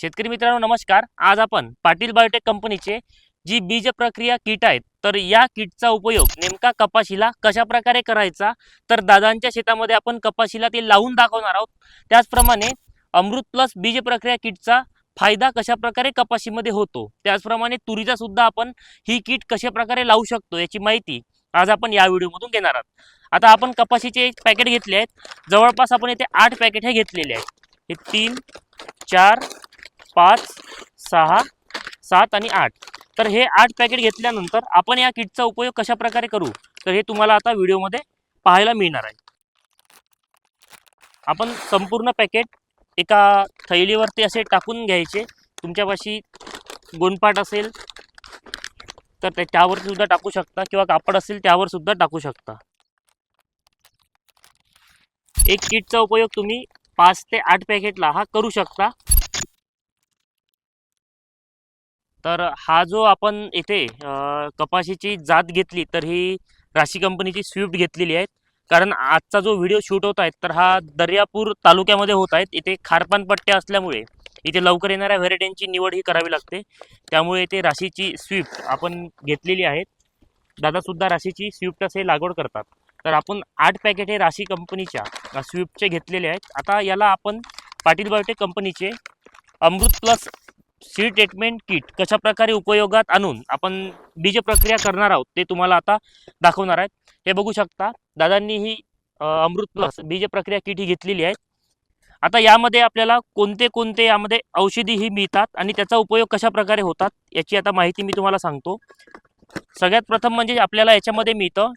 शेतकरी मित्रांनो नमस्कार. आज आपण पाटील बायोटेक कंपनीचे जी बीज प्रक्रिया किट आहेत तर या किटचा उपयोग नेमका कपाशीला कशा प्रकारे करायचा? तर दादांच्या शेतामध्ये आपण कपाशीला ते लावून दाखवणार आहोत. त्याचप्रमाणे अमृत प्लस बीज प्रक्रिया किटचा फायदा कशा प्रकारे कपाशीमध्ये होतो? त्याचप्रमाणे तुरीचा सुद्धा आपण ही किट कशा प्रकारे लावू शकतो याची माहिती आज आपण या व्हिडिओमधून घेणार आहोत. आता आपण कपाशीचे पॅकेट घेतले आहेत. जवळपास आपण इथे आठ पॅकेट हे घेतलेले आहेत. हे तीन चार पाच सहा सात आणि आठ. तर हे आठ पॅकेट घेतल्यानंतर आपण या किटचा उपयोग कशा प्रकारे करू? तर हे तुम्हाला आता व्हिडिओमध्ये पाहायला मिळणार आहे. आपण संपूर्ण पॅकेट एका थैलीवरती असे टाकून घ्यायचे. तुमच्यापाशी गोणपाट असेल तर ते त्यावर सुद्धा टाकू शकता किंवा कापड असेल त्यावर सुद्धा टाकू शकता. एक किटचा उपयोग तुम्ही पाच ते आठ पॅकेटला हा करू शकता. तर हा जो आपण इथे कपाशीची जात घेतली तर ही राशी कंपनीची स्विफ्ट घेतलेली आहे. कारण आजचा जो व्हिडिओ शूट होत आहे तर हा दर्यापूर तालुक्यामध्ये होत आहेत इथे खारपान पट्ट्या असल्यामुळे इथे लवकर येणाऱ्या व्हेरायटींची निवड ही करावी लागते. त्यामुळे इथे राशीची स्विफ्ट आपण घेतलेली आहेत दादासुद्धा राशीची स्विफ्ट असे लागवड करतात. तर आपण आठ पॅकेट हे राशी कंपनीच्या स्विफ्टचे घेतलेले आहेत. आता याला आपण पाटील बायोटेक कंपनीचे Amrut plus seed treatment kit कशा प्रकारे उपयोगात आणून आपण बीज प्रक्रिया करणार आहोत ते तुम्हाला आता दाखवणार आहेत. हे बघू शकता दादांनी ही अमृत प्लस बीज प्रक्रिया किट ही घेतलेली आहे. आता यामध्ये आपल्याला कोणते कोणते यामध्ये औषधी ही मिळतात आणि त्याचा उपयोग कशा प्रकारे होतात याची आता माहिती मी तुम्हाला सांगतो. सगळ्यात प्रथम म्हणजे आपल्याला याच्यामध्ये मिळतं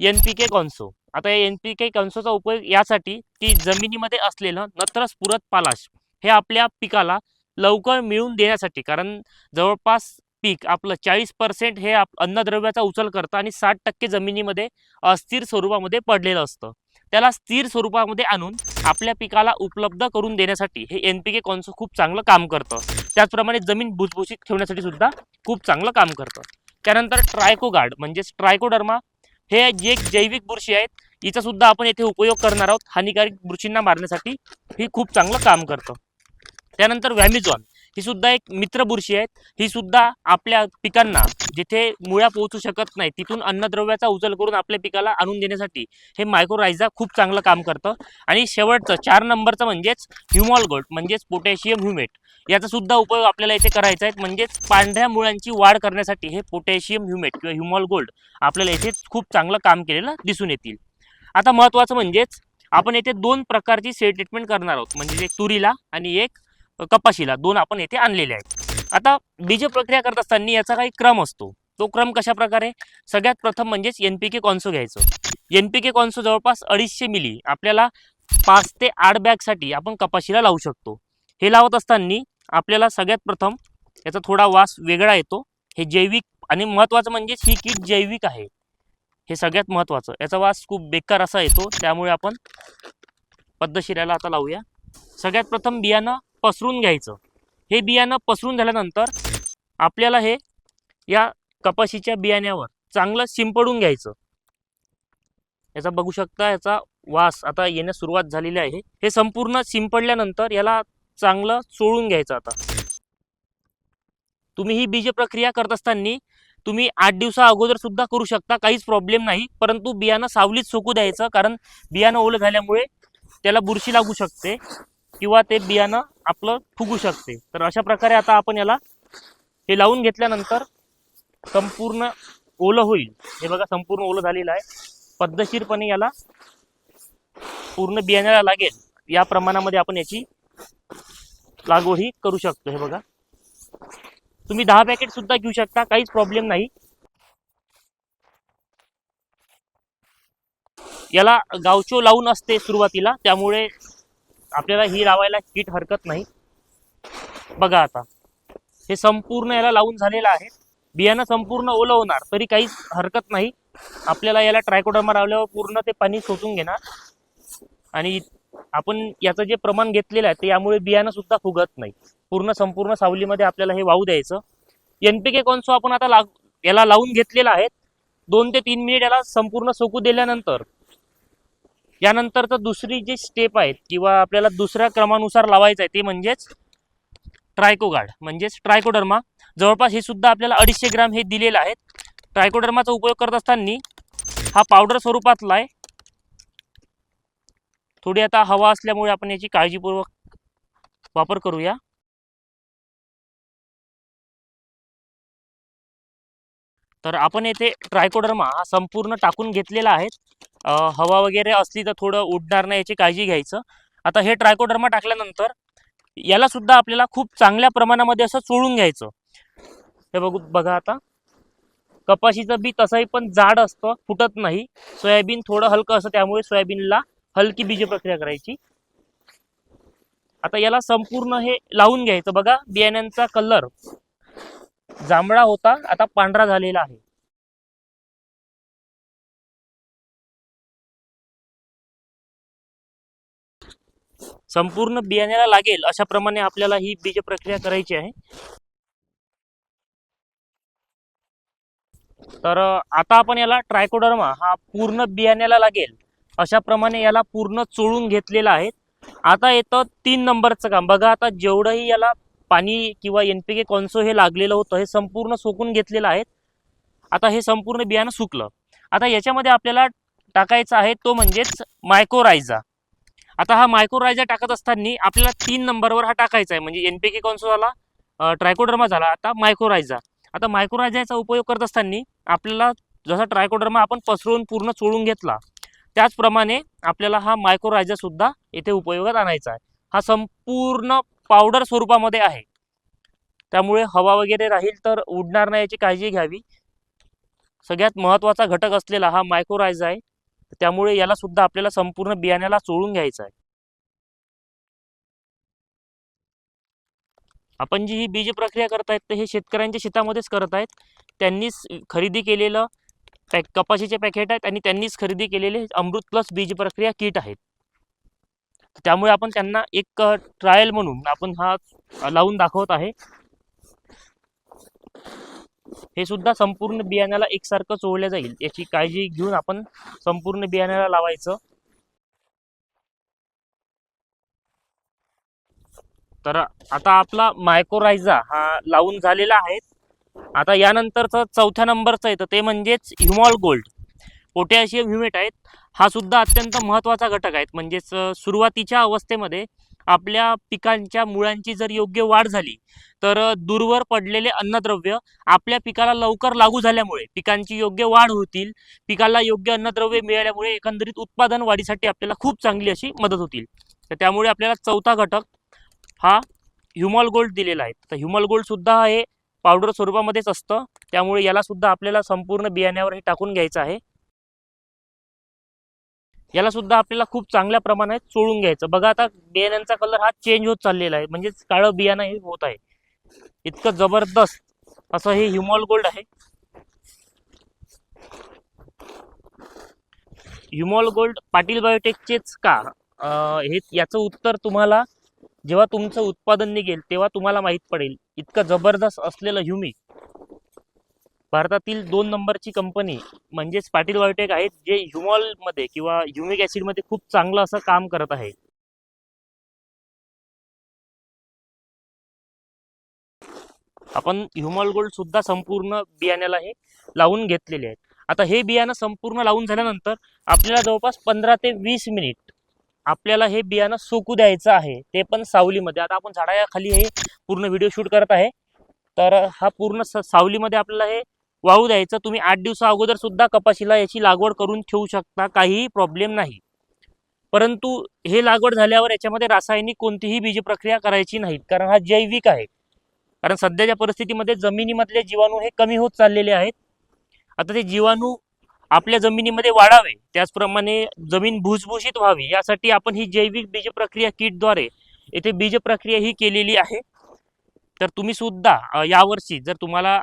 एन पी के कॉन्सो. आता या एन पी के कॉन्सोचा उपयोग यासाठी की जमिनीमध्ये असलेलं नत्र स्फुरत पालाश हे आपल्या पिकाला लवकर मिळून देण्यासाठी. कारण जवळपास पीक आपलं चाळीस पर्सेंट हे आप अन्नद्रव्याचा उचल करतं आणि साठ टक्के जमिनीमध्ये अस्थिर स्वरूपामध्ये पडलेलं असतं. त्याला स्थिर स्वरूपामध्ये आणून आपल्या पिकाला उपलब्ध करून देण्यासाठी हे एन पी के कॉन्स खूप चांगलं काम करतं. त्याचप्रमाणे जमीन भुसभुशीत ठेवण्यासाठी सुद्धा खूप चांगलं काम करतं. त्यानंतर ट्रायकोगार्ड म्हणजेच ट्रायकोडर्मा हे जे एक जैविक बुरशी आहेत हिचा सुद्धा आपण येथे उपयोग करणार आहोत. हानिकारक बुरशींना मारण्यासाठी ही खूप चांगलं काम करतं. त्यानंतर व्हॅमिझॉन ही सुद्धा एक मित्र बुरशी आहेत. ही सुद्धा आपल्या पिकांना जिथे मुळ्या पोहोचू शकत नाही तिथून अन्नद्रव्याचा उचल करून आपल्या पिकाला आणून देण्यासाठी हे मायक्रोरायझा खूप चांगलं काम करतं. आणि शेवटचं चार नंबरचं म्हणजेच ह्युमॉल गोल्ड म्हणजेच पोटॅशियम ह्युमेट याचा सुद्धा उपयोग आपल्याला इथे करायचा आहे. म्हणजेच पांढऱ्या मुळांची वाढ करण्यासाठी हे पोटॅशियम ह्युमेट किंवा ह्युमॉल गोल्ड आपल्याला इथे खूप चांगलं काम केलेलं दिसून येतील. आता महत्त्वाचं म्हणजेच आपण येथे दोन प्रकारची सेड ट्रीटमेंट करणार आहोत. म्हणजे एक तुरीला आणि एक कपाशीला दोन आपण येथे आणलेले आहेत. आता बीज प्रक्रिया करत असताना याचा काही क्रम असतो. तो क्रम कशा प्रकारे सगळ्यात प्रथम म्हणजेच एनपीके कॉन्सो घ्यायचं. एनपीके कॉन्सो जवळपास अडीचशे मिली. आपल्याला पाच ते आठ बॅगसाठी आपण कपाशीला लावू शकतो. हे लावत असताना आपल्याला सगळ्यात प्रथम याचा थोडा वास वेगळा येतो. हे जैविक आणि महत्त्वाचं म्हणजेच ही किट जैविक आहे. हे सगळ्यात महत्त्वाचं. याचा वास खूप बेकार असा येतो. त्यामुळे आपण पद्धतशीराला आता लावूया. सगळ्यात प्रथम बियाणं पसरून घ्यायचं. हे बियाणं पसरून झाल्यानंतर आपल्याला हे या कपाशीच्या बियाण्यावर चांगलं शिंपडून घ्यायचं. याचा बघू शकता याचा वास आता येण्यास सुरुवात झालेली आहे. हे संपूर्ण शिंपडल्यानंतर याला चांगलं चोळून घ्यायचं आता. तुम्ही ही बीज प्रक्रिया करत असताना तुम्ही आठ दिवसा अगोदर सुद्धा करू शकता काहीच प्रॉब्लेम नाही. परंतु बियाणं सावलीत सोकू द्यायचं कारण बियाणं ओलं झाल्यामुळे त्याला बुरशी लागू शकते. किंवा ते बियाणं आपलं फुगू शकते. तर अशा प्रकारे आता आपण याला हे लावून घेतल्यानंतर संपूर्ण ओलं होईल. हे बघा संपूर्ण ओलं झालेलं आहे. पद्धतशीरपणे याला पूर्ण बियाण्याला लागेल. या प्रमाणामध्ये आपण याची लागवड ही करू शकतो. हे बघा. तुम्ही दहा पॅकेट सुद्धा घेऊ शकता. काहीच प्रॉब्लेम नाही. याला गावचो लावून असते सुरुवातीला. त्यामुळे आपल्याला ही लावायला किट हरकत नाही. बघा आता. हे संपूर्ण याला लावून झालेलं आहे. बियाणं संपूर्ण ओलं होणार तरी काहीच हरकत नाही. आपल्याला याला ट्रायकोडर्मा लावल्यावर पूर्ण ते पाणी सोचून घेणार. आणि आपण याचं जे प्रमाण घेतलेलं आहे ते यामुळे बियाणं सुद्धा फुगत नाही. पूर्ण संपूर्ण सावलीमध्ये आपल्याला हे वाहू द्यायचं. एनपीके कॉन्सो आपण आता लाग याला लावून घेतलेला आहे. दोन ते तीन मिनिट याला संपूर्ण सोकू दिल्यानंतर यानंतर तर दुसरी जी स्टेप आहेत किंवा आपल्याला दुसऱ्या क्रमानुसार लावायचं आहे ते म्हणजेच ट्रायकोगार्ड म्हणजेच ट्रायकोडर्मा जवळपास हे सुद्धा आपल्याला अडीचशे ग्राम हे दिलेलं आहे. ट्रायकोडर्माचा उपयोग करत असताना हा पावडर स्वरूपातला आहे. थोडी आता हवा असल्यामुळे आपण याची काळजीपूर्वक वापर करूया. तर आपण येथे ट्रायकोडर्मा हा संपूर्ण टाकून घेतलेला आहे. हवा वगैरे असली तर थोडं उडणार नाही याची काळजी घ्यायचं. आता हे ट्रायकोडर्मा टाकल्यानंतर याला सुद्धा आपल्याला खूप चांगल्या प्रमाणामध्ये असं चोळून घ्यायचं. हे बघू बघा आता. कपाशीचं बी तसंही पण जाड असतं फुटत नाही. सोयाबीन थोडं हलकं असतं त्यामुळे सोयाबीनला हलकी बीज प्रक्रिया करायची. आता याला संपूर्ण हे लावून घ्यायचं. बघा बियाण्यांचा कलर जांभळा होता आता पांढरा झालेला आहे. संपूर्ण बियाण्याला लागेल अशा प्रमाणे आपल्याला ही बीज प्रक्रिया करायची आहे. तर आता आपण याला ट्रायकोडर्मा हा पूर्ण बियाण्याला लागेल अशा प्रमाणे याला पूर्ण चोळून घेतलेला आहे. आता येतं तीन नंबरचं काम. बघा आता जेवढंही याला पाणी किंवा एनपीके कॉन्सो हे लागलेलं होतं हे संपूर्ण सोकून घेतलेलं आहे. आता हे संपूर्ण बियाणं सुकलं. आता याच्यामध्ये आपल्याला टाकायचा आहे तो म्हणजेच मायकोरायझा आता हा मायक्रो रायझा टाकत असताना आपल्याला तीन नंबरवर हा टाकायचा आहे. म्हणजे एनपीके पी के कॉन्सो झाला ट्रायकोड्रमा झाला आता मायक्रोरायझा आता मायक्रोरायझाचा उपयोग करत असताना आपल्याला जसा ट्रायकोड्रमा आपण पसरवून पूर्ण चोळून घेतला त्याचप्रमाणे आपल्याला हा मायक्रोरायझा सुद्धा येथे उपयोगात आणायचा आहे. हा संपूर्ण पावडर स्वरूपामध्ये आहे. त्यामुळे हवा वगैरे राहील तर उडणार नाही याची काळजी घ्यावी. सगळ्यात महत्त्वाचा घटक असलेला हा मायक्रोरायझा आहे. त्यामुळे याला सुद्धा आपल्याला संपूर्ण बियाण्याला चोळून घ्यायचं आहे. आपण जी ही बीज प्रक्रिया करत आहेत तर हे शेतकऱ्यांच्या शेतामध्येच करत आहेत. त्यांनीच खरेदी केलेलं पॅक कपाशीचे पॅकेट आहेत आणि त्यांनीच खरेदी केलेले अमृत प्लस बीज प्रक्रिया किट आहेत. त्यामुळे आपण त्यांना एक ट्रायल म्हणून आपण हा लावून दाखवत आहे. हे सुद्धा संपूर्ण बियाण्याला एकसारखं चोळलं जाईल. याची काळजी घेऊन आपण संपूर्ण बियाण्याला लावायचं. तर आता आपला मायक्रोरायझा हा लावून झालेला आहे. आता यानंतरचं चौथ्या नंबरचं येतं ते म्हणजेच ह्युमॉल गोल्ड पोटॅशियम ह्युमेट आहेत. हा सुद्धा अत्यंत महत्त्वाचा घटक आहे म्हणजेच सुरुवातीच्या अवस्थेमध्ये आपल्या पिकांच्या मुळांची जर योग्य वाढ झाली तर दूरवर पडलेले अन्नद्रव्य आपल्या पिकाला लवकर लागू झाल्यामुळे पिकांची योग्य वाढ होतील. पिकाला योग्य अन्नद्रव्य मिळाल्यामुळे एकंदरीत उत्पादन वाढीसाठी आपल्याला खूप चांगली अशी मदत होतील. तर त्यामुळे आपल्याला चौथा घटक हा ह्युमॉल गोल्ड दिलेला आहे. तर ह्युमॉल गोल्डसुद्धा हे पावडर स्वरूपामध्येच असतं. त्यामुळे यालासुद्धा आपल्याला संपूर्ण बियाण्यावर हे टाकून घ्यायचं आहे. याला सुद्धा आपल्याला खूप चांगल्या प्रमाणात चोळून घ्यायचं. बघा आता बियाण्यांचा कलर हा चेंज होत चाललेला आहे. म्हणजेच काळं बियाणं हे होत आहे. इतकं जबरदस्त असं हे ह्युमॉल गोल्ड आहे. ह्युमॉल गोल्ड पाटील बायोटेकचेच का? हे याचं उत्तर तुम्हाला जेव्हा तुमचं उत्पादन निघेल तेव्हा तुम्हाला माहीत पडेल. इतकं जबरदस्त असलेलं ह्युमिक भारतातील दोन नंबरची कंपनी म्हणजेच पाटील बायोटेक आहेत जे ह्युमॉलमध्ये किंवा ह्युमिक ॲसिडमध्ये खूप चांगलं असं काम करत आहे आपण ह्युमॉल गोल्ड सुद्धा संपूर्ण बियाण्याला हे लावून घेतलेले आहेत. आता हे बियाणं संपूर्ण लावून झाल्यानंतर आपल्याला जवळपास पंधरा ते वीस मिनिट आपल्याला हे बियाणं सुकू द्यायचं आहे ते पण सावलीमध्ये. आता आपण झाडाखाली हे पूर्ण व्हिडिओ शूट करत आहे. तर हा पूर्ण स- सावलीमध्ये आपल्याला हे वाहू द्यायचं. तुम्ही आठ दिवसा अगोदर सुद्धा कपाशीला याची लागवड करून ठेवू शकता. काहीही प्रॉब्लेम नाही. परंतु हे लागवड झाल्यावर याच्यामध्ये रासायनिक कोणतीही बीज प्रक्रिया करायची नाहीत. कारण हा जैविक आहे. कारण सध्याच्या परिस्थितीमध्ये जमिनीमधले जीवाणू हे कमी होत चाललेले आहेत. आता ते जीवाणू आपल्या जमिनीमध्ये वाढावे. त्याचप्रमाणे जमीन भुसभुशीत व्हावी. यासाठी आपण ही जैविक बीज प्रक्रिया किटद्वारे येथे बीज प्रक्रिया ही केलेली आहे. तर तुम्ही सुद्धा यावर्षी जर तुम्हाला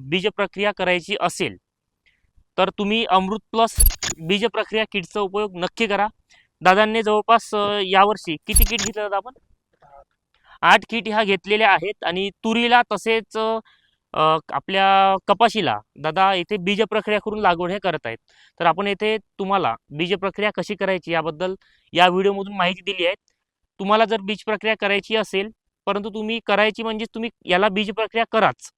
बीज प्रक्रिया करायची असेल तर तुम्ही अमृत प्लस बीज प्रक्रिया किटचा उपयोग नक्की करा. दादांनी जवळपास यावर्षी किती किट घेतले आपण? आठ किट ह्या घेतलेल्या आहेत आणि तुरीला तसेच आपल्या कपाशीला दादा येथे बीज प्रक्रिया करून लागवड हे करत आहेत. तर आपण येथे तुम्हाला बीज प्रक्रिया कशी करायची याबद्दल या व्हिडिओमधून माहिती दिली आहे. तुम्हाला जर बीज प्रक्रिया करायची असेल परंतु तुम्ही करायची म्हणजे तुम्ही याला बीज प्रक्रिया कराच.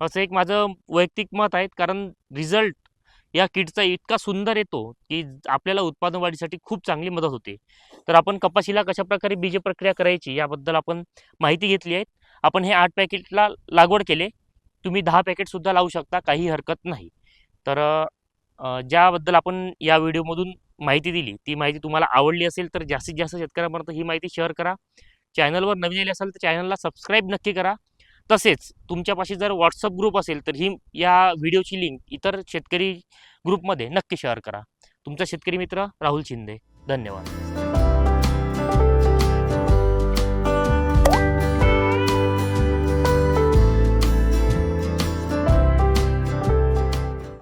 असं एक माझं वैयक्तिक मत आहे. कारण रिझल्ट या किटचा इतका सुंदर येतो की आपल्याला उत्पादन वाढीसाठी खूप चांगली मदत होते. तर आपण कपाशीला कशाप्रकारे बीज प्रक्रिया करायची याबद्दल आपण माहिती घेतली आहे. आपण हे आठ पॅकेटला लागवड केले. तुम्ही दहा पॅकेटसुद्धा लावू शकता काही हरकत नाही. तर ज्याबद्दल आपण या व्हिडिओमधून माहिती दिली ती माहिती तुम्हाला आवडली असेल तर जास्तीत जास्त शेतकऱ्यांपर्यंत ही माहिती शेअर करा. चॅनलवर नवीन आले असाल तर चॅनलला सबस्क्राईब नक्की करा. तसेच तुमच्यापाशी जर व्हॉट्सअप ग्रुप असेल तर ही या व्हिडिओची लिंक इतर शेतकरी ग्रुपमध्ये नक्की शेअर करा. तुमचा शेतकरी मित्र राहुल शिंदे. धन्यवाद.